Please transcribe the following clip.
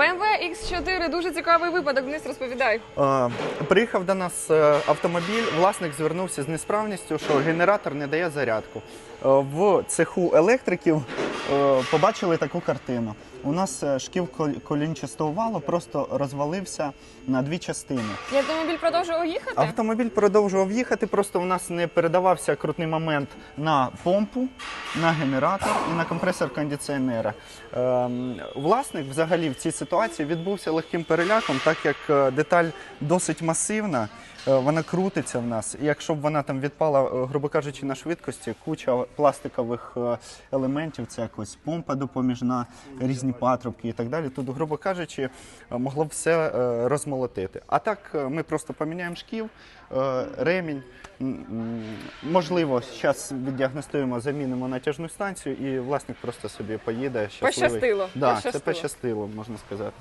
BMW X4, дуже цікавий випадок. Денис, розповідай. Е, Приїхав до нас е, автомобіль, власник звернувся з несправністю, що генератор не дає зарядку. Е, В цеху електриків побачили таку картину. У нас е, шків кол- колінчастого валу просто розвалився на дві частини. І автомобіль продовжував їхати? Автомобіль продовжував їхати, просто у нас не передавався крутний момент на помпу, на генератор і на компресор кондиціонера. Ем, власник взагалі в цій ситуації відбувся легким переляком, так як е, деталь досить масивна, е, вона крутиться в нас. І якщо б вона там відпала, е, грубо кажучи, на швидкості, куча пластикових е, елементів, це якось помпа допоміжна, різні патрубки і так далі. Тут, грубо кажучи, е, могло б все е, розмолотити. А так е, ми просто поміняємо шків, ремінь. Можливо, зараз віддіагностуємо, замінимо натяжну станцію, і власник просто собі поїде щасливий. Пощастило, Да, пощастило. Це пощастило, можна сказати.